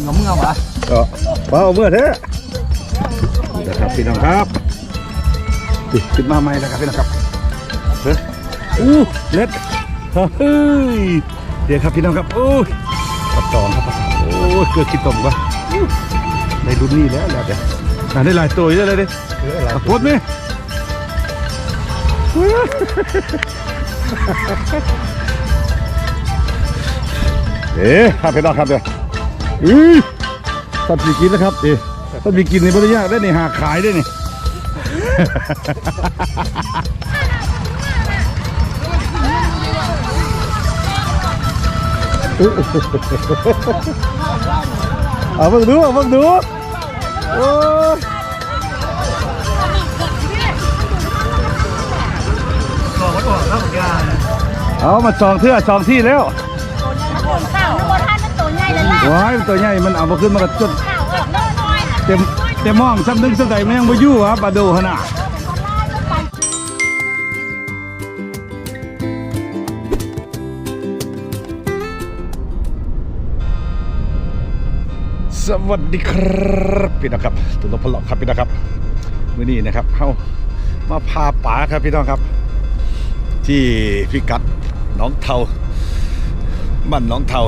งกับมึงเอาวะก็เปล่าเมื่อเถอะนะครับพี่น้องครับขึ้นมาใหม่นะครับพี่น้องครับเฮ้ยอู้เล็ดเฮ้ยเดี๋ยวครับพี่น้องครับโอ้ยปัดตองครับปัดตองโอ้ยเกิดคิดตรงปะในรุ่นนี้แล้วแล้วเดี๋ยวอ่าได้หลายตัวเยอะเลยดิขับรถไหมเอ๊ะครับพี่น้องครับเดี๋ยว อือตัดปีกินนะครับเอ๊ะตัดปีกินในบริยากได้นี่หาขายได้นี่ เอาเบิ่งดูเอาเบิ่งดูโอ้ยเอามาสองเทื่อสองที่แล้ว ว้ายตัวใหญ่มันเอามาขึ้นมากับจุดข้าวออกน้อยๆนะเต็มเต็มมองซ้ำนึงซ้ำใดมันยังบ่ยู่ครับปลาดูขนาดสวัสดีครับพี่น้องครับตุลพลครับพี่น้องครับมื้อนี้นะครับเฮามาพาป๋าครับพี่น้องครับ ที่พิกัดน้องเทาบ้านน้องเทา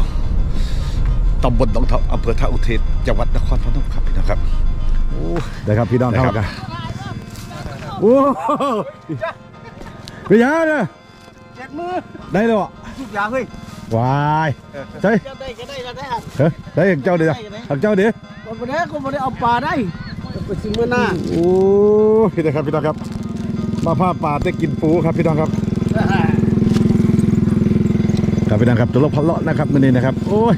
ตำบลหนองเทาอำเภอท่าอุเทนจังหวัดนครพนมครับพี่น้องครับโอ้ได้ครับพี่น้องครับโอ้เป็นยังไงเนี่ยแจกมือได้แล้วอะทุกอย่างเฮ้ยวายใช่จะได้ก็ได้ก็ได้ครับเฮ้ยได้อย่างเจ้าเดียวอย่างเจ้าเดียวคนบ่ได้คนบ่ได้เอาปลาได้ไปสิมื้อหน้าโอ้พี่นะครับพี่น้องครับมาพาป่าได้กินปูครับพี่น้องครับครับพี่น้องครับตัวลกพะเลาะนะครับมื้อนี้นะครับโอ้ย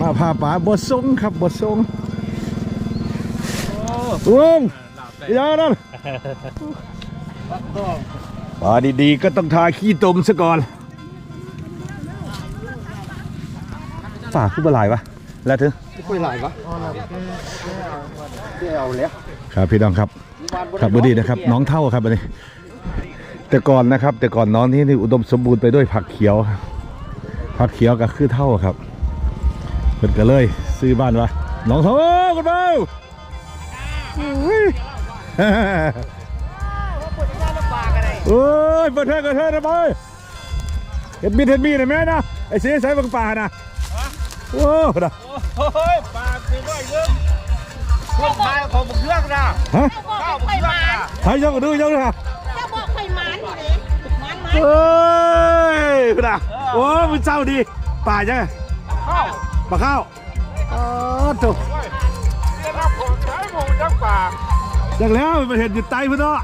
มาพาป่าบดทรงครับบดทรงวงอย่านั่นป่าดีๆก็ต้องทาขี้ตมซะก่อนป่าคือบ่หลายวะแล้วเถอะคุยหลายวะเดี๋ยวแล้วครับพี่น้องครับครับบดีนะครับ น้องเท่าครับอันนี้แต่ก่อนนะครับ แต่ก่อนน้องนี่นี่อุดมสมบูรณ์ไปด้วยผักเขียวครับผักเขียวกับคือเท่าครับ เพิ่นก็เลย ซื้อบ้านวะน้องเท่าโอ้คุณเบ้าโอ้ยเปิดเทอเปิดเทอนะบอยเห็ดมีดเห็ดมีดนะแม่นะไอ้เสียใส่บังป่านะโอ้นะโอ้ยปลาคือร้อยเยอะพวกพายของบุกเครื่องนะฮะข้าวไข่หมานใครยกดูยกดูค่ะถ้าบอกไข่หมานนี่มันมันเฮ้ยคุณอะโอ้มันเศร้าดีป่าจังข้าว ปลาข้าวอ๋อถูกจะรับผมใช้ผมจักปลาจังแล้วมันเห็นอยู่ใต้พื้นเนาะ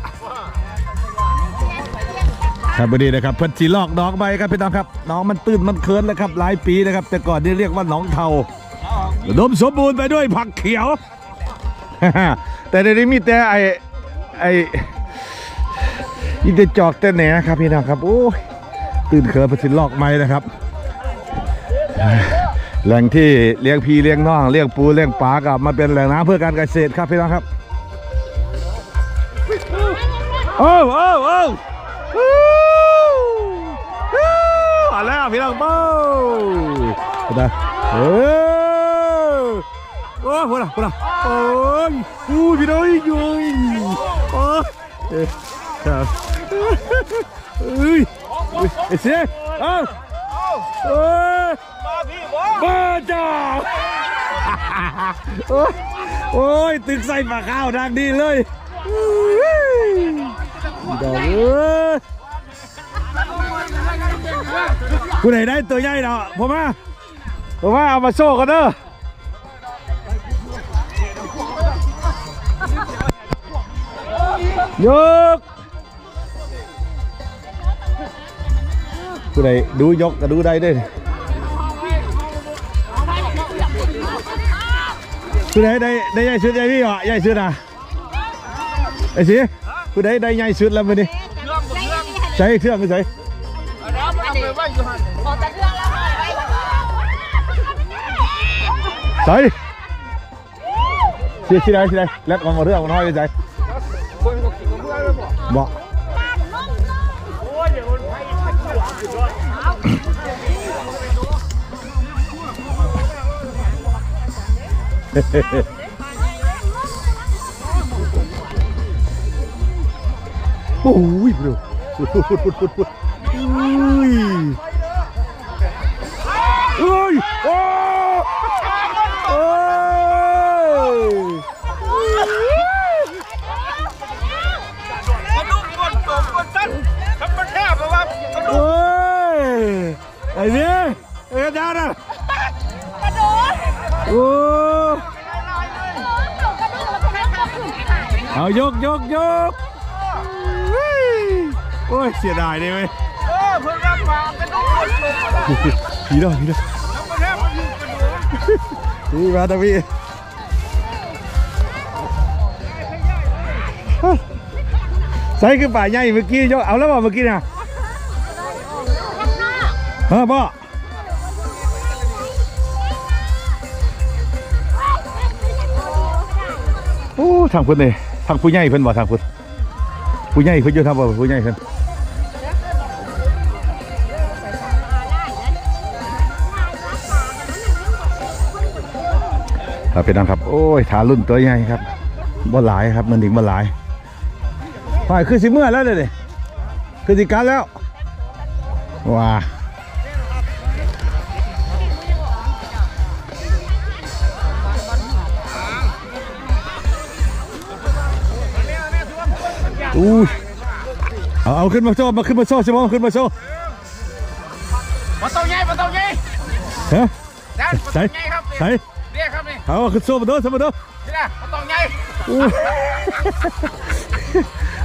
ครับพอดีนะครับเพิ่นสีลอกน้องไปครับพี่น้องครับ น้องมันตื้นมันเคินแล้วครับหลายปีนะครับ แต่ก่อนนี่เรียกว่าหนองเทาอุดมสมบูรณ์ไปด้วยผักเขียว แต่เดี๋ยวนี้มีแต่ไอไอมีแต่จอกแต่แหนครับพี่น้องครับโอ้ยตื่นเคินเพิ่นสิลอกไม้นะครับ แหล่งที่เลี้ยงพีเลี้ยงน้องเลี้ยงปูเลี้ยงปลากับมาเป็นแหล่งน้ำเพื่อการเกษตรครับพี่น้องครับโอ้โอ้โอ้ฮู้ฮู้มาแล้วพี่น้องเบ้านะเออโอ้พูดนะพูดนะโอ้ยอู้พี่น้องยุยโอ้ยเอ้ยครับเอ้ยเอ้ยเอ้ยเสียเอ้าเอ้ยมา พี่บ่บ้าจ้าโอ้ยโอ้ย ตึกใส่ปลาข้าวดังดีเลยดอกเอ้ยคุณไหนได้ตัวใหญ่เนาะผมว่าผมว่าเอามาโซ่กันเด้อยกคุณไหนดูยกก็ดูได้ด้วย คือได้ได้ได้ใหญ่สุดใหญ่พี่เหรอใหญ่สุดอะไอ้สิคือได้ได้ใหญ่สุดแล้วมันนี่เครื่องบุกเครื่องใช้เครื่องไม่ใช้เอาน้ำมันเอาไปไว้อยู่หันพอจะเครื่องแล้วได้ชีไหนที่ไหนแล้วมันมาเรื่องมันน้อยไปใช้คนก็กินกับ โอ้ยดูพุดพุดพุดพุดพุดพุดอุ้ยเอ้ยโอ้โอ้ยกระดูกคนตกคนสั้นทำมันแทบเลยว่ากระดูกโอ้ยไอ้เนี่ยไอ้กระดานอะกระโดดโอ้ เอายกยกยกอุ้ยโอ้ยเสียดายเลยเว้ยเออเพิ่งรับมากระดูกคนตกมาแล้วผีดอกผีดอกทำมันแทบมันยิงกระดูกนี่มาตะพี่ใส่คือป่าใหญ่เมื่อกี้ยกเอาแล้วบ่เมื่อกี้น่ะเออบ่โอ้ทางเพิ่นเลย ทางผู้ใหญ่เพิ่นบ่ทางเพิ่นผู้ใหญ่เพิ่นอยู่ทางบ่ผู้ใหญ่เพิ่นครับพี่น้องครับ โอ้ยถานรุ่นตัวใหญ่ครับบ่หลายครับมันถึงบ่หลายฝ่ายคือสิเมื่อแล้วเด้นี่คือสิการแล้วว้า อู้ยเอาเอาขึ้นมาโซ่มาขึ้นมาโซ่ใช่ไหมขึ้นมาโซ่มาเต้าใหญ่มาเต้าใหญ่ฮะแดนมาใส่เต้าใหญ่ครับใส่เรียกครับนี่เอาขึ้นโซ่มาเด้อโซ่มาเด้อนี่นะมาเต้าใหญ่อู้ย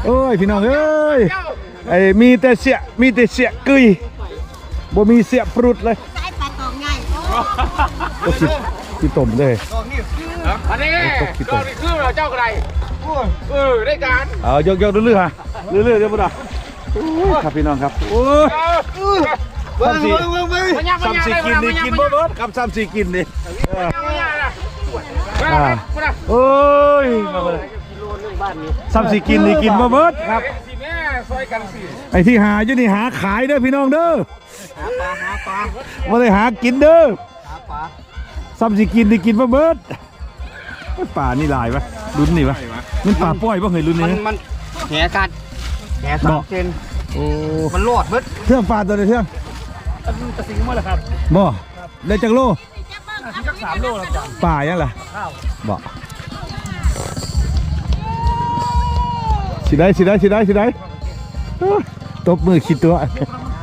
โอ้ยพี่น้องเอ้ยเจ้าไอ้มีแต่เสียมีแต่เสียกึยบ่มีเสียปรุดเลยใส่ปลาตองใหญ่ก็คิดคิดต้มเลยด อกนี่อันนี้ตกกี่ดตัวอกนี่คือเราเจ้ากระไรเออได้การเอายกยกเรื่อยๆฮะเรื่อยๆเดี๋ยวบ่ได้โอ้ยครับพี่น้องครับโอ้ยเบิ้งซ้ำสี่เบิ้งเบิ้งเบิ้งมันยังมันซ้ำยังสี่กินนี่กินบ่เบิดครับซ้ำสี่กินนี่เออมันยังนะมามาโอ้ยมาเลยซ้ำสี่กินนี่กินบ่เบิดครับสิแม่ซอยกันสิไอ้ที่หาอยู่นี่หาขายเด้อพี่น้องเด้อหาปลาหาปลาบ่ได้หากินเด้อหาปลาซ้ำสี่กินนี่กินบ่เบิดโอ้ย ป่านี่หลายวะรุ่นนี่วะมันป่าป้อยบ่เคยรุ่นมันนี้มันแหกัดแหสามเซนโอ้มันรอดเบิดเทื่องปลาตัวเดียวเทื่องกระสิงมาแล้วครับบ่ได้จักโลสักสามโลแล้วจ้ะป่ายังล่ะข้าวบ่สิได้สิได้สิได้สิได้เอ้อตบมือคิดตัว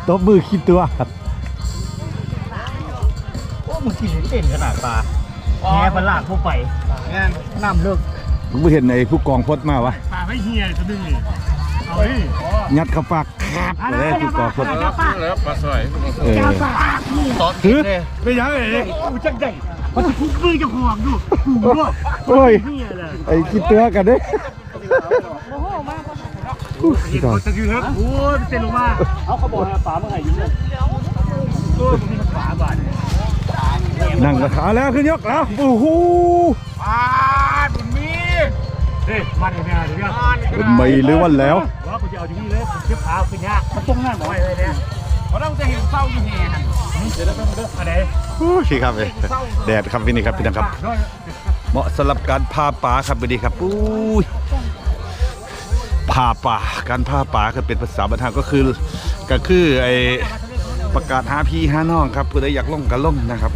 ตบมือคิดตัว โอ้มึงกินเต้นขนาดปลา แหมันลากผู้ไปแม่น้ำเลิกผมบ่เห็นไอ้ผู้กองพดมาวะปลาไม่เฮียตัวนึงนี่เอาดิยัดเข้าปากครับไปเลยผู้กองพดแล้วปลาสวยเออตอนหือเลยไม่ยังไงนี่กูจังใจมันจะคุกมือจะห่วงดูกูด้วยโอ้ยเฮียเลยไอ้คิดตัวกันเด้อู้พี่กองจะยืนครับโอ้ยเต้นลงมาเอาเขาบอกให้ปลาเมื่อไหร่ยิงเลยโอ้ยมึงมีปลาบาด นั่งกระขาแล้วขึ้นยกแล้วโอ้โหปลาบุญมีเฮ้ยมาเดี๋ยวนี้เดี๋ยวนี้ไม่หรือวันแล้วว่ากูจะเอาที่นี่เลยผมเก็บพาขึ้นยากมันตรงหน้าบ่อยเลยเนี่ยเพราะเราจะเห็นเศร้าอยู่แห่หันเดี๋ยวเราไปดูอะไรอู้พี่ครับเอ้ยแดดครับพี่นี่ครับพี่นะครับ เหมาะสำหรับการพาป่าครับวันนี้ครับอุ้ยพาป่าการพาป่าก็เป็นภาษาบรรทางก็คือก็คือไอประกาศหาพี่หาน้องครับผู้ใดอยากล่องก็ล่องนะครับ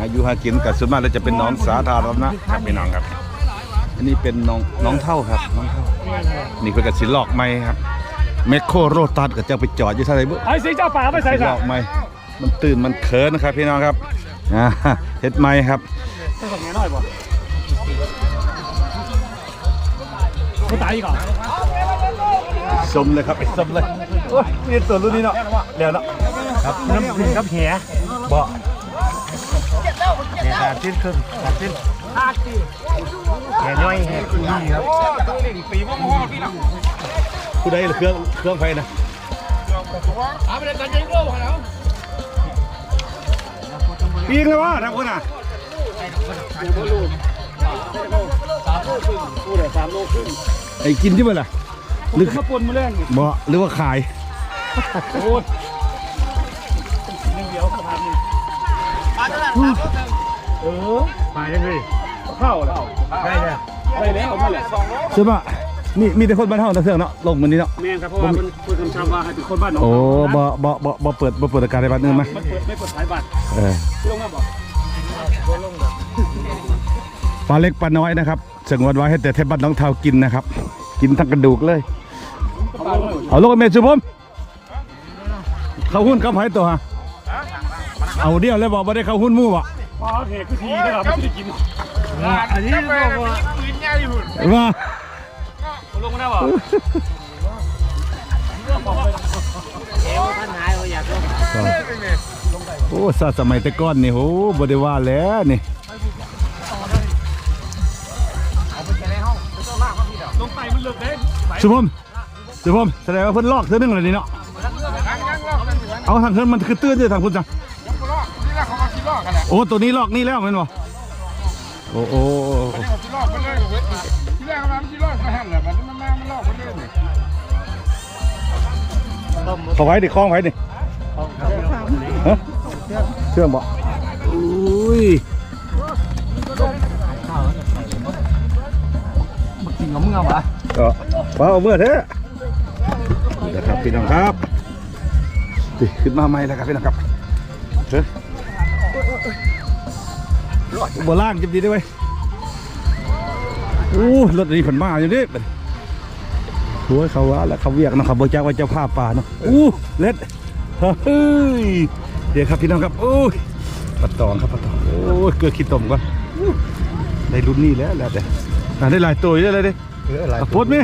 อายุหากินกับส่วนมากแล้วจะเป็นหน้องสาธารณะครับพี่น้องครับ อันนี้เป็นน้องน้องเท่าครับน้องเท่า นี่เป็นกระสินหลอกไม้ครับแมคโครโรตัสก็จะไปจอดอยู่ท่าไหนเบ้อไอ้สีเจ้าป่าไม่ใส่หลสัอกไม้มันตื่นมันเขินนะครับพี่น้องครับอ่าเฮ็ดไม้ครับใส่สักแง่น้อยบ่กูตายอีกเหรอสมเลยครับไอ้สมเลยโอ้ยนี่ตัวรุ่นนี้เนาะแล้วเนาะครับน้ำขึ้นกับแหบ่แห ขาดสิ้นครึ่งขาดสิ้นแหย่อยแหคือนี่ครับตัวเล่งปีมะม่วงพี่น้องผู้ใดเหรือเครื่องเครื่องไฟนะเอาไปเลยกันยังโลกแล้วปีงเลยวะทำคนน่ะกูเดี๋ยวสามโลครึ่งไอ้กินที่บ่ล่ะลึกมาปนมาเรื่องบ่หรือว่าขายโอ้ยเดียวสะพานนี่ปลาตลาดสามโลครึ่ง เออไปได้เลยเข้าแล้วได้เลยได้แล้วนั่นแหละใช่ปะมีมีแต่คนบ้านเฮาตะเสืองเนาะลงมันนี้เนาะแม่นครับเพราะว่ามันคุยคำชาว่าให้เป็นคนบ้านหนองโอ้บ่บ่บ่บ่เปิดบ่เปิดรายการในบ้านอื่นมั้ยมันเปิดไม่เปิดสายบัตรเออลงมาบอกปลาเล็กปลาน้อยนะครับสงวนไว้ให้แต่เทพบ้านน้องเทากินนะครับ กินทั้งกระดูกเลยเอาลงไปเมสุพมเขาหุ้นกับไผตัวฮะเอาเดียวเลยบอกบ่ได้เขาหุ้นหมู่บ่ พอเหตุคือทีนะครับไม่ได้กินอันนี้บอกว่าว่าลงมาได้บอกท่านหายอยากลงโอ้ซาสมัยแต่ก่อนนี่โหบ่ได้ว่าแล้วนี่ลงไปมันเลิกเด้สุพมสุพมแสดงว่าเพิ่นลอกเทื่อนึงเลยนี่เนาะเอาทางเพิ่นมันคือตื้นอยู่ทางคุณจัง โอ้ตัวนี้ลอกนี่แล้วแม่นบ่โอ้โอ้ที่รอดไปเลยที่แรกมันที่รอดมาแห้งแหละมันมันมันรอดไปเลยเขาไว้ดิคล้องไว้ดิฮะเชื่อมบ่อุ้ยกินกับมึงเอาวะก็ว้าวเมื่อเถอะนี่นะครับพี่น้องครับดิขึ้นมาใหม่แล้วครับพี่น้องครับเฮ้ย บ่ล่างจิบดีด้วยเวยโอ้รถนี้ผันมาอยู่ดิโอ้ยเขาว่าแล้วเขาเวียกเนาะเขาบอกจักว่าเจ้าผ้าป่าเนาะอู้เล็ดเฮ้ยเดี๋ยวครับพี่น้องครับโอ้ยปลาตองครับปลาตองโอ้ยเกลือขี้ต้มก่อนอู้ได้รุ่นนี้แล้วแล้วแต่อะได้หลายตัวอยู่แล้วเลยดิเอออะไรอะโพดไหม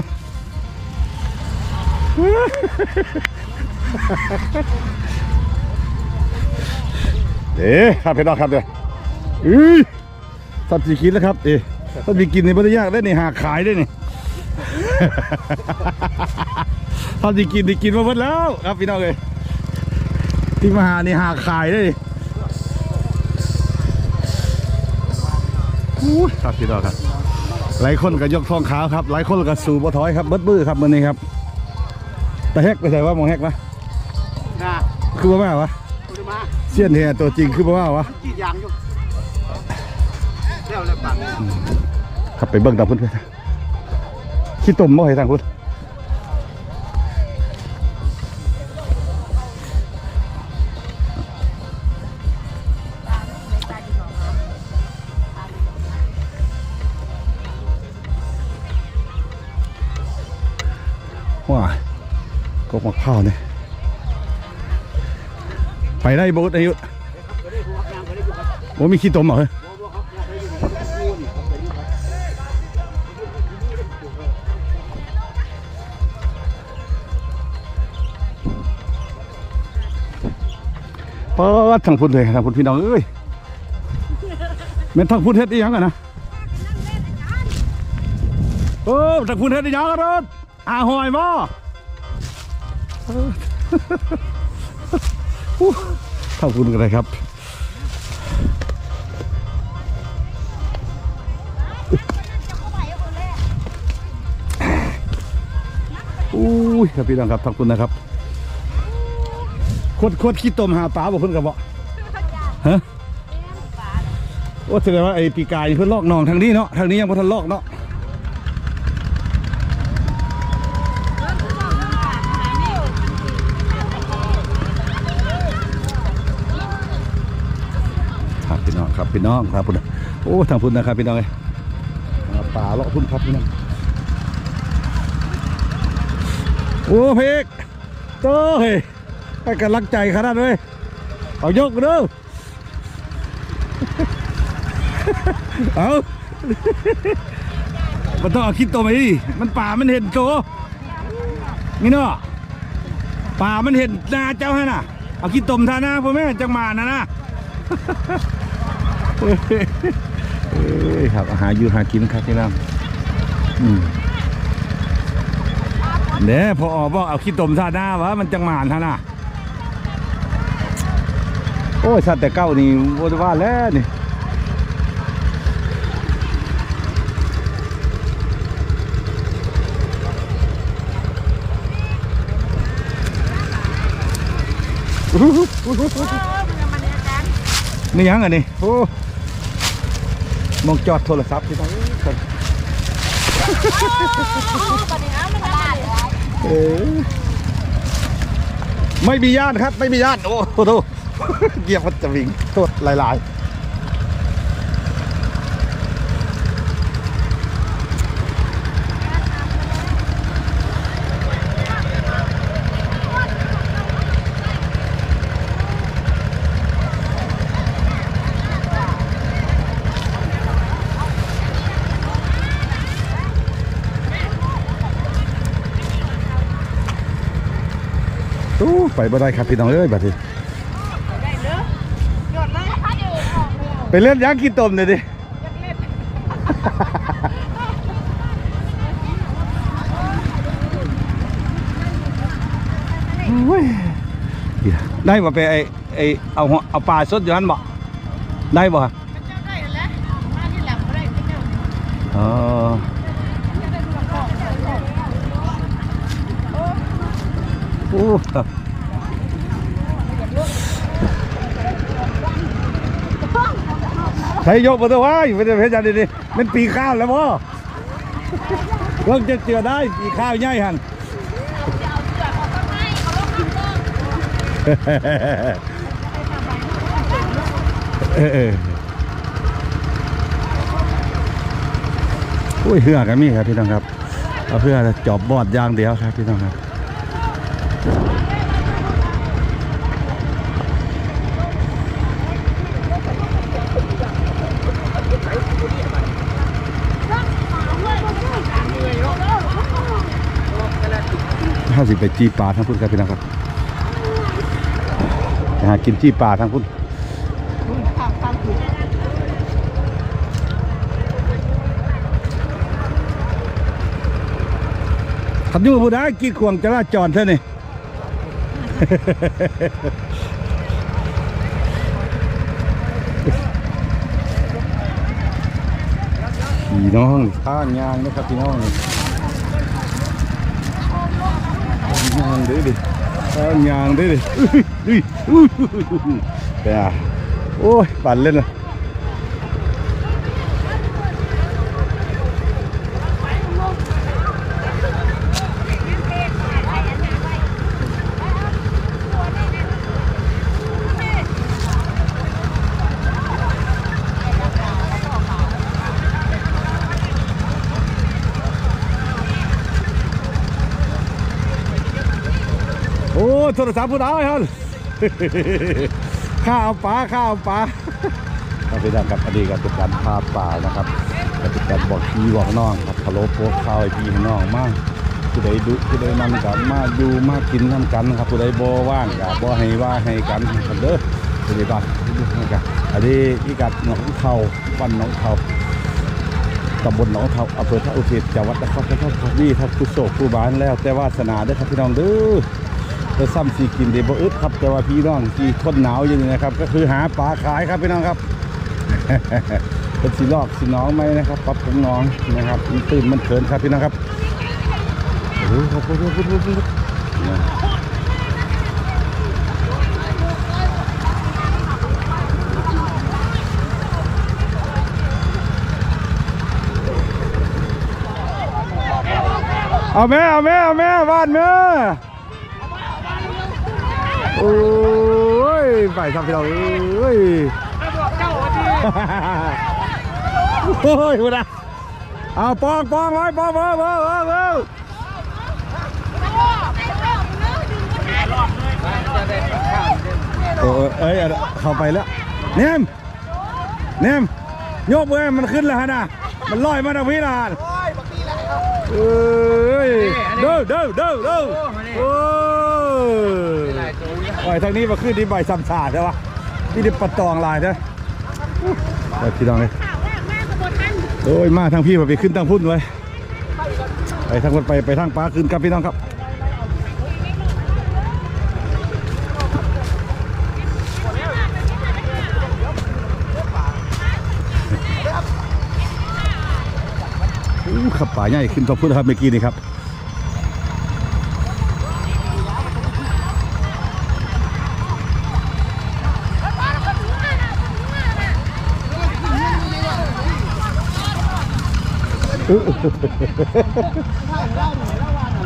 เอ๊ะครับพี่น้องครับเดี๋ย วอุ้ยสัตว์สีกินแล้วครับเอ๊ะสัตว์สีกินในบริยากได้นี่หาขายได้นี่ สัตว์สีกินนี่กินมาหมดแล้วครับพี่น้องเลยที่มาหานี่หาขายได้นี่อุ้ยครับพี่น้องครับ หลายคนก็ยกทองขาวครับ หลายคนก็สู่บ่ถอยครับเบิดบื้อครับมื้อนี้ครับ แต่แฮกไปใส่ว่ามองแฮกนะนะคือบ่มาวะคุณมาเสี้ยนเฮียตัวจริงคือบ่มาวะกี่ยางอยู่ ขับไปเบิ่งตามเพุ่อนไปขี้ตุ่มบ่ให้ทางพุ่นว้าก็มะพร้าวเนี่ยไปได้โบ๊ทอายุว่ามีขี้ตุ่มเหรอ ปิดทางพุ่นเลยทางพุ่นพี่น้องเอ้ยแม่นทางพุ่นเฮ็ดอีหยังกันนะโอ้ทางพุ่นเฮ็ดอีหยังกันรถอาหอยบ่เอออู้ทางพุ่นกันเลยครับอุ้ยครับพี่น้องครับทางพุ่นนะครับ โคตรโคตรขี้ตมหาปลาบอกเพิ่นกับบ่ฮะโอ้แสดงว่าไอ้ปีกายนี่เพิ่นลอกหนองทางนี้เนาะทางนี้ยังบ่ทันลอกเนาะครับพี่น้องครับพี่น้องครับพุ่นน่ะโอ้ทางพุ่นนะครับพี่น้องเอ้ยหาปลาเลาะพุ่นครับพี่น้องโอ้เพกโต้เฮ้ย ให้กำลังใจขนาดเลยเอายกเด้อเอามันต้องเอาคิดตัวมาดิมันป่ามันเห็นโจนี่เนาะป่ามันเห็นหนาเจ้าฮะน่ะ เอาคิดตมท่าหน้าพ่อแม่จังมานะนะเอ้ยครับหาอยู่หากินครับพี่น้องอืมเด้พอออบอกเอาคิดตมท่าหน้าวะมันจังหมานท่าน่ะ โอ้ยสัตว์แต่เก้านี่โวว่าแล้วนี่นี่ยังอันนี้โอ้มองจอดโทรศัพท์ที่ต้องเออไม่มีญาติครับ ไม่มีญาติโอ้โห เหยียบมันจะวิ่งโทษหลายๆตู้ไปบ่ได้ครับพี่น้องเอ้ยบัดนี้ ไปเล่นยางกินต้มเลยดิโอ้ยได้บ่ไปไอไอเอาหัวเอาปลาสดอยู่หันบ่ได้บ่อ๋อโอ้ ใช้ยกมาตัวไว้ไม่ได้เพชรจันดีๆมันปีข้าวแล้วบ่อเพิ่งจะเจือได้ปีข้าวใหญ่หันเออเอออุ้ยเหือกันมีครับพี่น้องครับเอาเพื่อจอบบอดยางเดียวครับพี่น้องครับาสิบไปจีปลาทั้งพุ่นครับพี่น้องครับไปหากินจีปลาทั้งพุ่นขับยู่ผู้ใดกี่ขวงจราจรเท่านี่พี่น้องข้างยางนะครับพี่น้อง ข้างยางเด้อดิข้างยางเด้อดิอุ้ยอุ้ยอุ้ยแต่อะโอ้ยปั่นเล่นเลย โอ้โทรศัพท์ผู้ใดฮันข้าวปลาข้าวปลาครับพี่น้องครับอันนี้ก็เป็นการพาปลานะครับก็เป็นการบอกพี่บอกน้องครับพะโล้โพกข้าวให้พี่น้องมากผู้ใดดุผู้ใดนั่นกับมาอยู่มากินทำกันนะครับผู้ใดบ่ว่างกับบ่ให้ว่าให้กันครับเด้อเป็นไงบ้างนะครับอันนี้พี่กัดหนองเขาบ้านหนองเขาตำบลหนองเขาอำเภอท่าอุเทศจังหวัดนครปฐมนี่ถ้าผู้โศกผู้บานแล้วแต่วาสนาเด้อครับพี่น้องเด้อ จะซ้ำสีกินเดบอึดครับ แต่ว่าพี่น้องที่ทนหนาวอยู่นี่นะครับ ก็คือหาปลาขายครับพี่น้องครับเป็นสีลอกสีน้องไหมนะครับปรับของน้องนะครับมันตื่นมันเขินครับพี่น้องครับโอ้โหเอาแม่เอาแม่เอาแม่บ้านแม่ อ้ยไปทำพี่เราเอ้ยโอ้ยคุณนะเอาปองปองไว้ปองปองปองปองปองโอ้ยเอ้ยเอาเข้าไปแล้วเนมเนมโยกมือมันขึ้นแล้วฮะนะมันลอยมาทางพี่ลานเอ้ยเด้อเด้อเด้อเด้อโอ้ย ปล่อยทางนี้มาขึ้นที่ใบซ้ำสาดใช่ปะที่ด้ปะตองลายใช่ไปพี่น้องเลยโอ้ยมาทางพี่ไปขึ้นทางพุ่นไว้ไปทางคนไปไปทางปลาขึ้นครับพี่น้องครับขับป่าใหญ่ขึ้นทางพุ่นครับเมื่อกี้นี่ครับ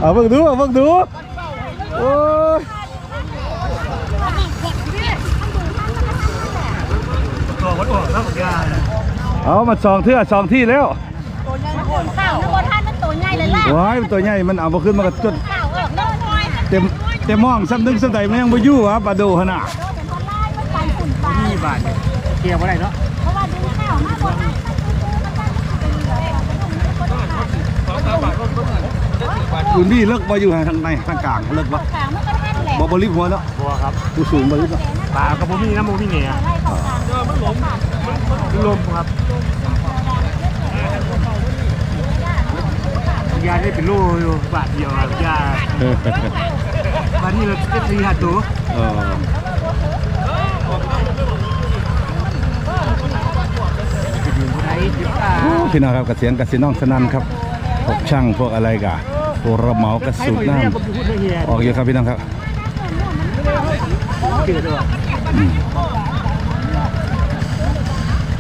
เอาเบิ่งดูเอาเบิ่งดูโอ้ยตัววัดออกแล้วยาเอามาสองเทื่อสองที่แล้วข้าวตัวท่านมันตัวใหญ่เลยล่ะว้ายมันตัวใหญ่มันเอามาขึ้นมาก็จนข้าวเออน้อยเต็มเต็มห้องซ้ำนึงซ้ำใดมันยังบ่อยู่วะปลาโดหั่นน่ะเป็นคนไล่มันไปฝุ่นไปนี่บาทเกี่ยวอะไรเนาะ เพราะว่าดูข้าวมาบนนั้น อยู่นี่เลิกบ่อยู่ทางในทางกลางเลิกบ่ขาวมันก็แท่นแหละบ่บ่ริบหัวเนาะบัวครับผู้สูงบ่ริบเนาะปลากระปุกมีน้ำมูมีเนี่ยไล่เข้ากลางมันหลงลมครับยาได้เป็นโลอยู่บาทเดียวครับยาบาทนี้เราจะตีหัดตัวเออไทยยิบตาโอ้พี่น้องครับกระเสียงกระสีน้องสนั่นครับพวกช่างพวกอะไรกะ พวกระเหมากระสูบน้ำออกอยู่ครับพี่น้องครับเกิดด้วยอืม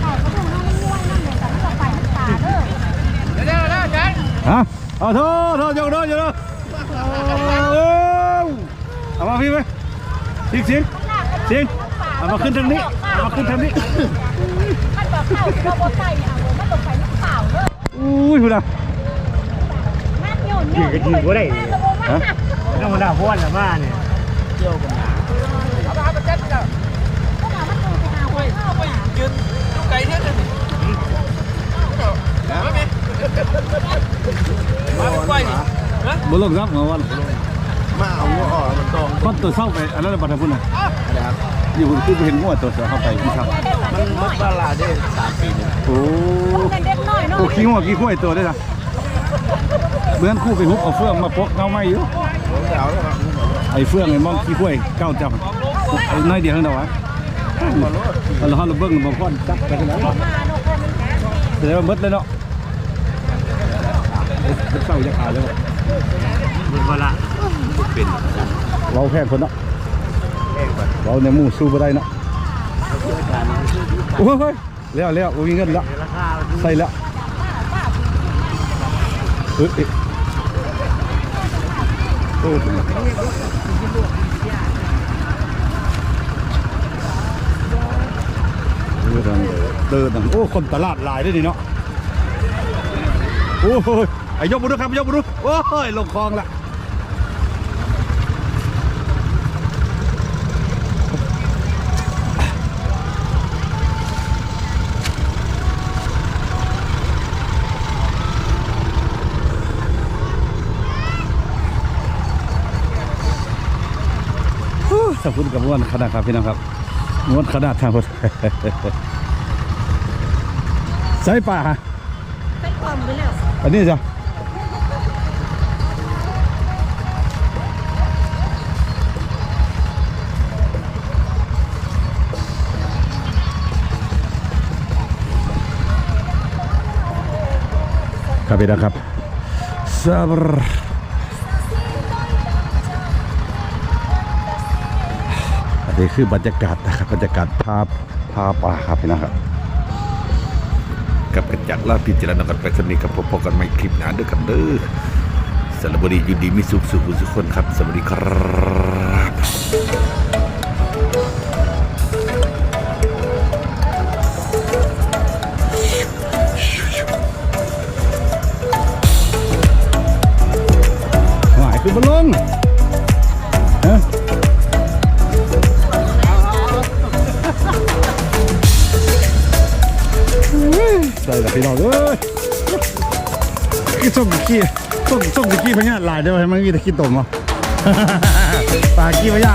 ข้าวก็ดูน้องม้วนนั่นเลยแต่ที่เราไปมันตาเด้อฮะเอาโทษโทษยกโทษยกโทษเอามาพี่ไหมสิงสิงสิงเอามาขึ้นทางนี้เอามาขึ้นทางนี้มันบอกข้าวที่เราบดใส่เนี่ยมันลงไปมันเปล่าเด้ออุ้ยพี่น้อ งมันโยนโยนฮะต้องมาด่าพ่อนละมาเนี่ยบนลงครับเมื่อวันมาเอาหัวออกมันตรงคนตัวเศร้าไปอันนั้นบัตรพุ่นนะนะครับอยู่คุณคือไปเห็นงัวตัวเสือเข้าไปนี่ครับมันมัดเวลาได้สามปีเนี่ยโอ้เด็กน้อยเนาะโอ้ขี้งัวขี้ข้วยตัวได้ละ เบื้อนคู่ไปฮุบเอาเฟืองมาปกเงาไม่อยู่ผมจะเอาแล้วครับไอ้เฟืองไอ้มองขี้ข้วยเก้าจับไอ้น้อยเดียวนั่นเดาวะเราเราเบิ้งบางคนจับไปขนาดนั้นแสดงว่าหมดเลยเนาะเป็นเศร้าจะขาดเลยมันเวลาเป็นเราแค่คนเนาะเราในหมู่สู้ไม่ได้เนาะโอ้ยแล้วแล้วโอ้ยเงินแล้วราคาใส่แล้วเอ้ยโอ้ เดินเดินโอ้คนตลาดหลายด้วยนี่เนาะโอ้ยไอ้ยกมาดูครับยกมาดูโอ้ยลงคลองละ สมคุณกับม้วนขนาดครับพี่น้องครับม้วนขนาดทางรถใส่ป่าฮะเป็นความไปแล้วอันนี้จ้ะครับพี่นะครับซั นนี้คือบรรยากาศนะครับบรรยากาศภาพภาพป่าครับพี่นะครับกับกันจากลาพิจารณากันไปสนิทกับพบกันใหม่คลิปหน้าด้วยกันเด้อสารบดีอยู่ดีมีสุขสุขทุกคนครับ สวัสดีครับหมายคือบอลลง ละพี่น้องเอ้ยกี่ส้มกี่ส้มส้มกี่พญาลายได้ไหมมันมีแต่ขี้ตมอะปากี่พญา